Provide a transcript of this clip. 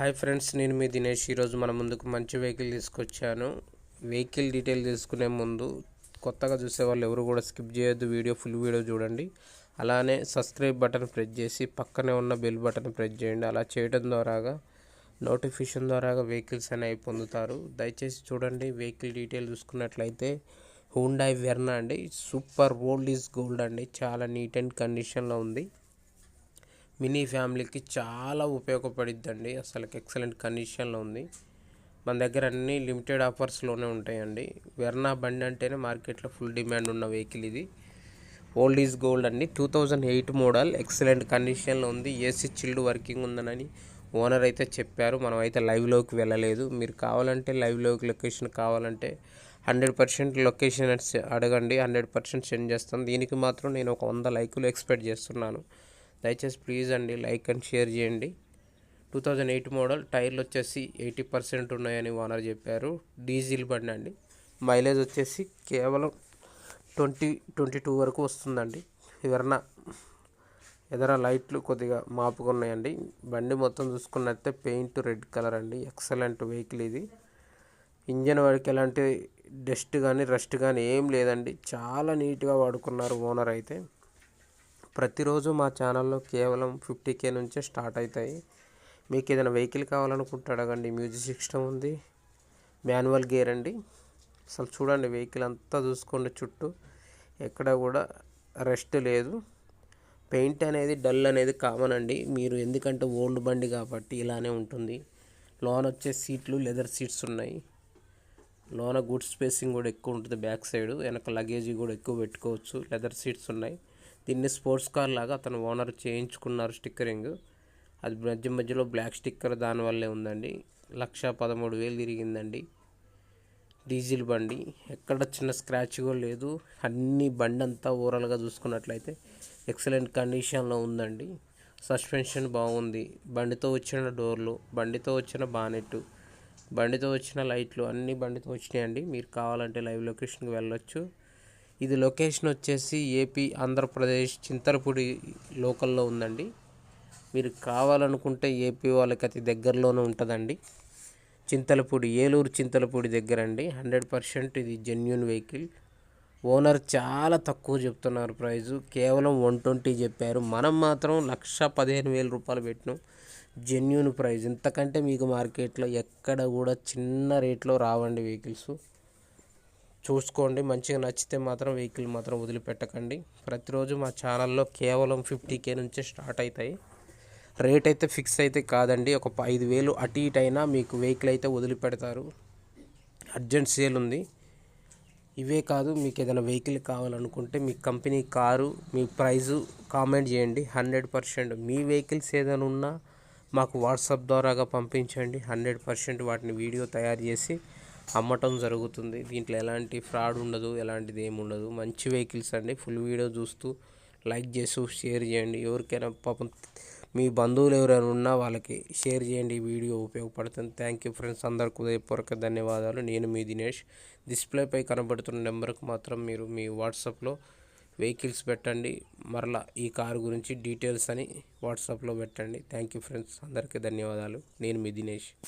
Hi friends నేను మీ దినేష్. ఈరోజు మన ముందుకు మంచి వెహికల్ తీసుకొచ్చాను. వెహికల్ డీటెయిల్ తీసుకునే ముందు కొత్తగా చూసే వాళ్ళు ఎవరు కూడా స్కిప్ చేయొద్దు. వీడియో ఫుల్ వీడియో చూడండి. అలానే సబ్స్క్రైబ్ బటన్ ప్రెస్ చేసి పక్కనే ఉన్న బెల్ బటన్ ప్రెస్ చేయండి. అలా చేయడం ద్వారాగా నోటిఫికేషన్ ద్వారాగా వెహికల్స్ అనేవి పొందుతారు. దయచేసి చూడండి వెహికల్ డీటెయిల్ చూసుకున్నట్లయితే హూండాయ్ వెర్నా అండి. సూపర్ ఓల్డ్ ఈజ్ గోల్డ్ అండి. చాలా నీట్ అండ్ కండిషన్లో ఉంది. మినీ ఫ్యామిలీకి చాలా ఉపయోగపడిద్దండి. అసలు ఎక్సలెంట్ కండిషన్లో ఉంది. మన దగ్గర అన్ని లిమిటెడ్ ఆఫర్స్లోనే ఉంటాయండి. వెర్నా బండి అంటేనే మార్కెట్లో ఫుల్ డిమాండ్ ఉన్న వెహికల్ ఇది. ఓల్డ్ ఈజ్ గోల్డ్ అండి. Two thousand eight model excellent కండిషన్లో ఉంది. ఏసీ చిల్డ్ వర్కింగ్ ఉందనని ఓనర్ అయితే చెప్పారు. మనం అయితే లైవ్లోకి వెళ్ళలేదు. మీరు కావాలంటే లైవ్లోకి లొకేషన్ కావాలంటే హండ్రెడ్ పర్సెంట్ లొకేషన్ అడగండి. హండ్రెడ్ పర్సెంట్ సెండ్ చేస్తాను దీనికి మాత్రం నేను ఒక వంద లైకులు ఎక్స్పెక్ట్ చేస్తున్నాను. దయచేసి ప్లీజ్ అండి లైక్ అండ్ షేర్ చేయండి. టూ థౌజండ్ ఎయిట్ మోడల్ టైర్లు వచ్చేసి ఎయిటీ పర్సెంట్ ఉన్నాయని ఓనర్ చెప్పారు. డీజిల్ బండి అండి. మైలేజ్ వచ్చేసి కేవలం ట్వంటీ ట్వంటీ టూ వరకు వస్తుందండి. ఎవరన్నా ఎదర లైట్లు కొద్దిగా మాపుగా ఉన్నాయండి బండి మొత్తం చూసుకున్నట్టే పెయింట్ రెడ్ కలర్ అండి. ఎక్సలెంట్ వెహికల్ ఇది. ఇంజన్ వాడికి ఎలాంటి డస్ట్ కానీ రస్ట్ కానీ ఏం లేదండి. చాలా నీట్గా వాడుకున్నారు ఓనర్ అయితే. ప్రతిరోజు మా ఛానల్లో కేవలం ఫిఫ్టీ కే నుంచే స్టార్ట్ అవుతాయి. మీకు ఏదైనా వెహికల్ కావాలనుకుంటే అడగండి. మ్యూజిక్ సిస్టమ్ ఉంది. మాన్యువల్ గేర్ అండి. అసలు చూడండి వెహికల్ అంతా చూసుకోండి చుట్టూ. ఎక్కడ కూడా రెస్ట్ లేదు. పెయింట్ అనేది డల్ అనేది కామన్ అండి. మీరు ఎందుకంటే ఓల్డ్ బండి కాబట్టి ఇలానే ఉంటుంది. లోన వచ్చే సీట్లు లెదర్ సీట్స్ ఉన్నాయి. లోన గుడ్ స్పేసింగ్ కూడా ఎక్కువ ఉంటుంది బ్యాక్ సైడ్. వెనక లగేజీ కూడా ఎక్కువ పెట్టుకోవచ్చు. లెదర్ సీట్స్ ఉన్నాయి. దీన్ని స్పోర్ట్స్ కార్ లాగా అతను ఓనర్ చేయించుకున్నారు స్టిక్కరింగ్. అది మధ్య మధ్యలో బ్లాక్ స్టిక్కర్ దానివల్లే ఉందండి. లక్ష పదమూడు వేలు తిరిగిందండి. డీజిల్ బండి. ఎక్కడ చిన్న స్క్రాచ్ కూడా లేదు. అన్ని బండి అంతా ఓవరాల్గా చూసుకున్నట్లయితే ఎక్సలెంట్ కండిషన్లో ఉందండి. సస్పెన్షన్ బాగుంది. బండితో వచ్చిన డోర్లు బండితో వచ్చిన బానెట్ బండితో వచ్చిన లైట్లు అన్ని బండితో వచ్చినాయండి. మీరు కావాలంటే లైవ్ లొకేషన్కి వెళ్ళొచ్చు. ఇది లొకేషన్ వచ్చేసి ఏపీ ఆంధ్రప్రదేశ్ చింతలపూడి లోకల్లో ఉందండి. మీరు కావాలనుకుంటే ఏపీ వాళ్ళకి అతి దగ్గరలోనే ఉంటుందండి. చింతలపూడి ఏలూరు చింతలపూడి దగ్గర అండి హండ్రెడ్ పర్సెంట్ ఇది జెన్యున్ వెహికల్. ఓనర్ చాలా తక్కువ చెప్తున్నారు ప్రైజు. కేవలం వన్ ట్వంటీ చెప్పారు. మనం మాత్రం లక్ష పదిహేను వేల రూపాయలు పెట్టినాం. Genuine price. ఇంతకంటే మీకు మార్కెట్లో ఎక్కడ కూడా చిన్న రేట్లో రావండి వెహికల్స్. చూసుకోండి. మంచిగా నచ్చితే మాత్రం వెహికల్ మాత్రం వదిలిపెట్టకండి. ప్రతిరోజు మా ఛానల్లో కేవలం ఫిఫ్టీ కే నుంచే స్టార్ట్ అవుతాయి. రేట్ అయితే ఫిక్స్ అయితే కాదండి. ఒక ఐదు వేలు అటు ఇటు అయినా మీకు వెహికల్ అయితే వదిలిపెడతారు. అర్జెంట్ సేల్ ఉంది. ఇవే కాదు మీకు ఏదైనా వెహికల్ కావాలనుకుంటే మీ కంపెనీ కారు మీ ప్రైజు కామెంట్ చేయండి. హండ్రెడ్ పర్సెంట్ మీ వెహికల్స్ ఏదైనా ఉన్నా మాకు వాట్సాప్ ద్వారాగా పంపించండి. హండ్రెడ్ పర్సెంట్ వాటిని వీడియో తయారు చేసి అమ్మటం జరుగుతుంది. దీంట్లో ఎలాంటి ఫ్రాడ్ ఉండదు ఎలాంటిది ఏమి ఉండదు. మంచి వెహికల్స్ అండి. ఫుల్ వీడియో చూస్తూ లైక్ చేస్తూ షేర్ చేయండి. ఎవరికైనా పాపం మీ బంధువులు ఎవరైనా ఉన్నా వాళ్ళకి షేర్ చేయండి. ఈ వీడియో ఉపయోగపడుతుంది. Thank you friends. అందరికీ ఉదయపూర్వక ధన్యవాదాలు. నేను మీ దినేష్. డిస్ప్లేపై కనబడుతున్న నెంబర్కి మాత్రం మీరు మీ వాట్సాప్లో వెహికల్స్ పెట్టండి. మరలా ఈ కారు గురించి డీటెయిల్స్ అని వాట్సాప్లో పెట్టండి. Thank you friends. అందరికీ ధన్యవాదాలు. నేను మీ దినేష్.